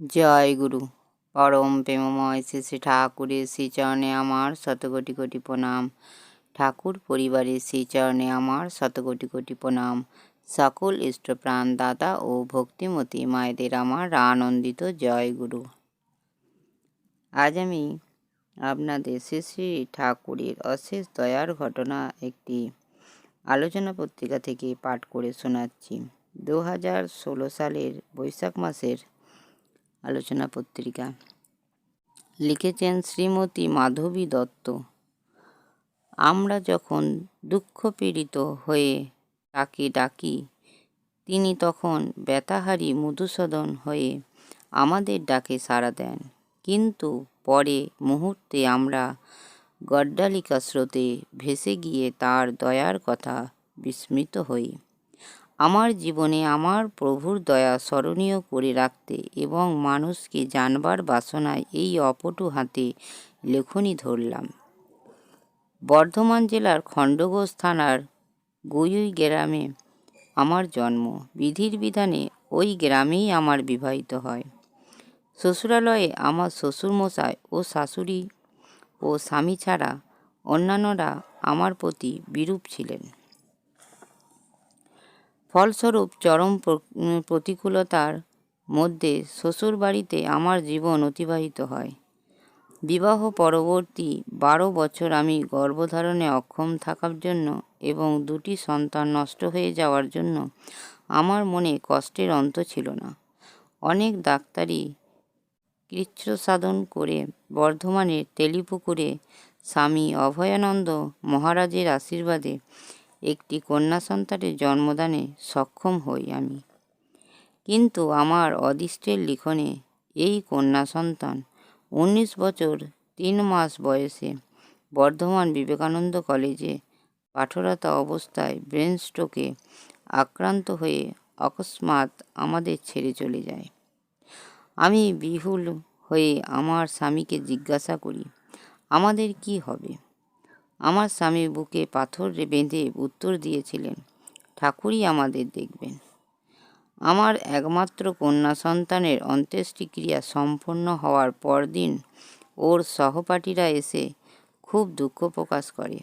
জয় গুরু। পরম প্রেমময় শ্রী শ্রী ঠাকুরের শ্রীচরণে আমার শতকোটি কোটি প্রণাম। ঠাকুর পরিবারের শ্রীচরণে আমার শতকোটি কোটি প্রণাম। সকল ইষ্টপ্রাণ দাদা ও ভক্তিমতী মায়েদের আমার আনন্দিত জয় গুরু। আজ আমি আপনাদের শ্রী শ্রী ঠাকুরের অশেষ দয়ার ঘটনা একটি আলোচনা পত্রিকা থেকে পাঠ করে শোনাচ্ছি। দু হাজার ষোলো সালের বৈশাখ মাসের আলোচনা পত্রিকা। লিখেছেন শ্রীমতী মাধবী দত্ত। আমরা যখন দুঃখপীড়িত হয়ে তাকে ডাকি, তিনি তখন ব্যথাহারী মধুসূদন হয়ে আমাদের ডাকে সাড়া দেন। কিন্তু পরে মুহূর্তে আমরা গড্ডালিকা স্রোতে ভেসে গিয়ে তার দয়ার কথা বিস্মৃত হই। আমার জীবনে আমার প্রভুর দয়া স্মরণীয় করে রাখতে এবং মানুষকে জানবার বাসনায় এই অপটু হাতে লেখনী ধরলাম। বর্ধমান জেলার খণ্ডঘোষ থানার গুইউই গ্রামে আমার জন্ম। বিধির বিধানে ওই গ্রামেই আমার বিবাহিত হয়। শ্বশুরালয়ে আমার শ্বশুরমশাই ও শাশুড়ি ও স্বামী ছাড়া অন্যান্যরা আমার প্রতি বিরূপ ছিলেন। ফলস্বরূপ চরম প্রতিকূলতার মধ্যে শ্বশুরবাড়িতে আমার জীবন অতিবাহিত হয়। বিবাহ পরবর্তী বারো বছর আমি গর্ভধারণে অক্ষম থাকার জন্য এবং দুটি সন্তান নষ্ট হয়ে যাওয়ার জন্য আমার মনে কষ্টের অন্ত ছিল না। অনেক ডাক্তারি কৃচ্ছ সাধন করে বর্ধমানের তেলিপুকুরে স্বামী অভয়ানন্দ মহারাজের আশীর্বাদে একটি কন্যা সন্তানের জন্মদানে সক্ষম হই আমি। কিন্তু আমার অদৃষ্টের লিখনে এই কন্যা সন্তান উনিশ বছর তিন মাস বয়সে বর্ধমান বিবেকানন্দ কলেজে পাঠরত অবস্থায় ব্রেন স্ট্রোকে আক্রান্ত হয়ে অকস্মাৎ আমাদের ছেড়ে চলে যায়। আমি বিহুল হয়ে আমার স্বামীকে জিজ্ঞাসা করি, আমাদের কি হবে? আমার স্বামী বুকে পাথর বেঁধে উত্তর দিয়েছিলেন, ঠাকুরই আমাদের দেখবেন। আমার একমাত্র কন্যা সন্তানের অন্ত্যেষ্টিক্রিয়া সম্পন্ন হওয়ার পরদিন ওর সহপাঠীরা এসে খুব দুঃখ প্রকাশ করে।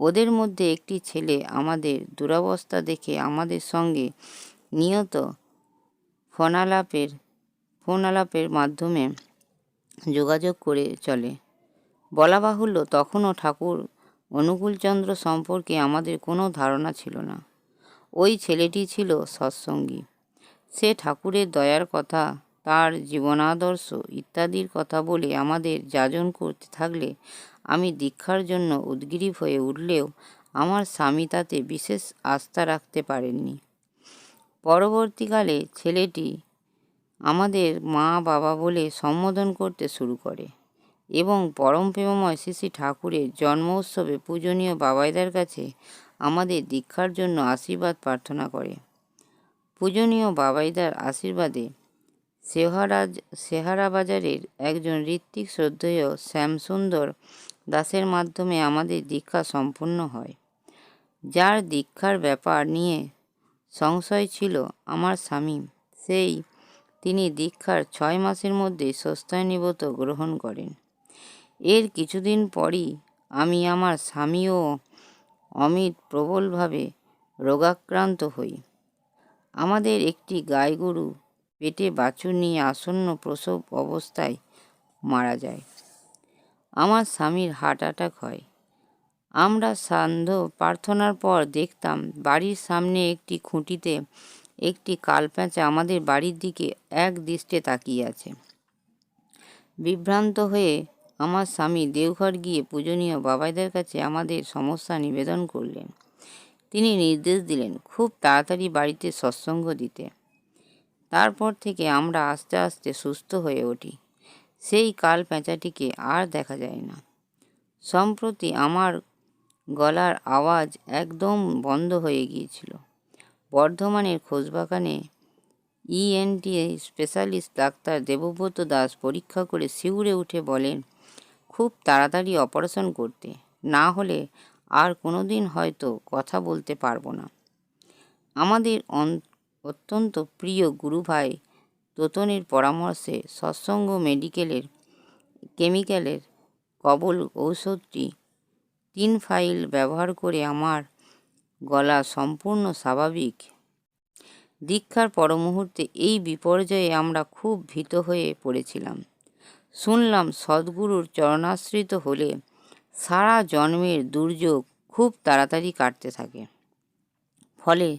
ওদের মধ্যে একটি ছেলে আমাদের দুরবস্থা দেখে আমাদের সঙ্গে নিয়ত ফোনালাপের ফোনালাপের মাধ্যমে যোগাযোগ করে চলে। বলা বাহুল্য তখনও ঠাকুর অনুকূলচন্দ্র সম্পর্কে আমাদের কোনো ধারণা ছিল না। ওই ছেলেটি ছিল সৎসঙ্গী। সে ঠাকুরের দয়ার কথা, তার জীবনাদর্শ ইত্যাদির কথা বলে আমাদের যাজন করতে থাকলে আমি দীক্ষার জন্য উদ্গ্রীব হয়ে উঠলেও আমার স্বামী তাতে বিশেষ আস্থা রাখতে পারেননি। পরবর্তীকালে ছেলেটি আমাদের মা বাবা বলে সম্বোধন করতে শুরু করে। এবং পরম প্রেমময় শ্রী শ্রী ঠাকুরের জন্ম উৎসবে পূজনীয় বাবাইদার কাছে আমাদের দীক্ষার জন্য আশীর্বাদ প্রার্থনা করে। পূজনীয় বাবাইদার আশীর্বাদে সেহারাজ সেহারা বাজারের একজন ঋত্বিক শ্রদ্ধেয় শ্যামসুন্দর দাসের মাধ্যমে আমাদের দীক্ষা সম্পূর্ণ হয়। যার দীক্ষার ব্যাপার নিয়ে সংশয় ছিল আমার স্বামী, সেই তিনি দীক্ষার ছয় মাসের মধ্যে সস্তায় নিবত গ্রহণ করেন। এর কিছুদিন পরই আমি আমার স্বামী ও অমিত প্রবলভাবে রোগাক্রান্ত হই। আমাদের একটি গাই গরু পেটে বাছুর নিয়ে আসন্ন প্রসব অবস্থায় মারা যায়। আমার স্বামীর হার্ট অ্যাটাক হয়। আমরা সান্ধ্য প্রার্থনার পর দেখতাম বাড়ির সামনে একটি খুঁটিতে একটি কালপ্যাঁচা আমাদের বাড়ির দিকে এক দৃষ্টে তাকিয়ে আছে। বিভ্রান্ত হয়ে আমার স্বামী দেওঘর গিয়ে পূজনীয় বাবাইদের কাছে আমাদের সমস্যা নিবেদন করলেন। তিনি নির্দেশ দিলেন, খুব তাড়াতাড়ি বাড়িতে সৎসঙ্গ দিতে। তারপর থেকে আমরা আস্তে আস্তে সুস্থ হয়ে উঠি। সেই কাল পেঁচাটিকে আর দেখা যায় না। সম্প্রতি আমার গলার আওয়াজ একদম বন্ধ হয়ে গিয়েছিল। বর্ধমানের খোঁজবাগানে ENT specialist doctor Debabrata Das পরীক্ষা করে শিউরে উঠে বলেন খুব তাড়াতাড়ি অপারেশন করতে। না হলে আর কোনো দিন হয়তো কথা বলতে পারব না। আমাদের অত্যন্ত প্রিয় গুরুভাই তোতনের পরামর্শে সৎসঙ্গ মেডিকেলের কেমিক্যালের কবল ঔষধটি তিন ফাইল ব্যবহার করে আমার গলা সম্পূর্ণ স্বাভাবিক। দীক্ষার পরমুহূর্তে এই বিপর্যয়ে আমরা খুব ভীত হয়ে পড়েছিলাম। শুনলাম সদ্গুরুর চরণাশ্রিত হলে সারা জন্মের দুর্যোগ খুব তাড়াতাড়ি কাটতে থাকে। ফলে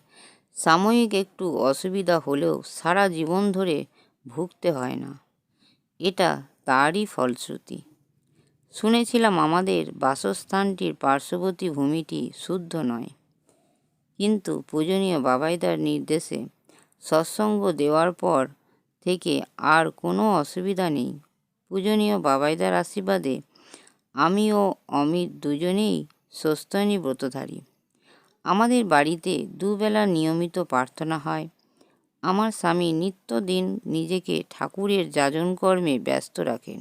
সাময়িক একটু অসুবিধা হলেও সারা জীবন ধরে ভুগতে হয় না। এটা তারই ফলশ্রুতি। শুনেছিলাম আমাদের বাসস্থানটির পার্শ্ববর্তী ভূমিটি শুদ্ধ নয়। কিন্তু পূজনীয় বাবাইদার নির্দেশে সৎসঙ্গ দেওয়ার পর থেকে আর কোনো অসুবিধা নেই। পূজনীয় বাবাইদার আশীর্বাদে আমি ও অমিত দুজনেই স্বস্তানী ব্রতধারী। আমাদের বাড়িতে দুবেলা নিয়মিত প্রার্থনা হয়। আমার স্বামী নিত্যদিন নিজেকে ঠাকুরের যাজন কর্মে ব্যস্ত রাখেন।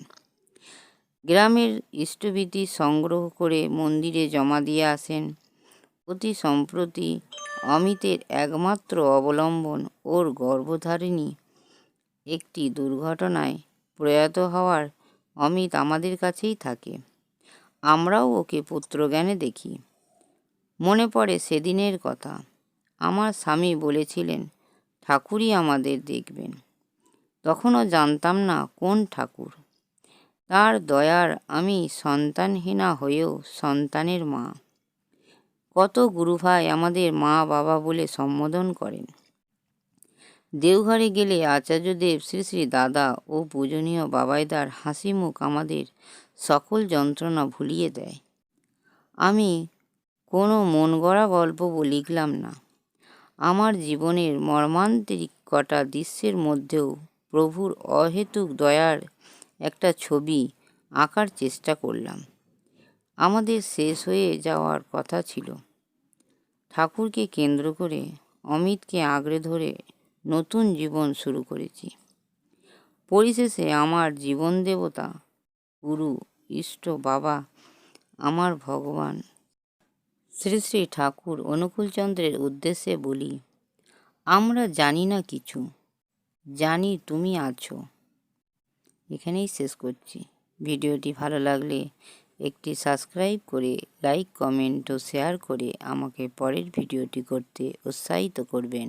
গ্রামের ইষ্টভীতি সংগ্রহ করে মন্দিরে জমা দিয়ে আসেন। অতি সম্প্রতি অমিতের একমাত্র অবলম্বন ওর গর্ভধারিণী একটি দুর্ঘটনায় প্রয়াত হওয়ার অমিত আমাদের কাছেই থাকে। আমরাও ওকে পুত্রজ্ঞানে দেখি। মনে পড়ে সেদিনের কথা। আমার স্বামী বলেছিলেন, ঠাকুরই আমাদের দেখবেন। তখনও জানতাম না কোন ঠাকুর। তার দয়ার আমি সন্তানহীনা হয়েও সন্তানের মা। কত গুরুভাই আমাদের মা বাবা বলে সম্বোধন করেন। দেওঘরে গেলে আচার্যদেব শ্রী শ্রী দাদা ও পূজনীয় বাবাইদার হাসি মুখ আমাদের সকল যন্ত্রণা ভুলিয়ে দেয়। আমি কোনো মন গড়া গল্প লিখলাম না। আমার জীবনের মর্মান্তিক কটা দৃশ্যের মধ্যেও প্রভুর অহেতুক দয়ার একটা ছবি আঁকার চেষ্টা করলাম। আমাদের শেষ হয়ে যাওয়ার কথা ছিল। ঠাকুরকে কেন্দ্র করে অমিতকে আঁকড়ে ধরে নতুন জীবন শুরু করেছি। পরিশেষে আমার জীবন দেবতা, গুরু, ইষ্ট বাবা, আমার ভগবান। শ্রী শ্রী ঠাকুর অনুকূলচন্দ্রের উদ্দেশ্যে বলি, আমরা জানি না কিছু, জানি তুমি আছো। এখানেই শেষ করছি। ভিডিওটি ভালো লাগলে একটি সাবস্ক্রাইব করে, লাইক, কমেন্ট ও শেয়ার করে আমাকে পরের ভিডিওটি করতে উৎসাহিত করবেন।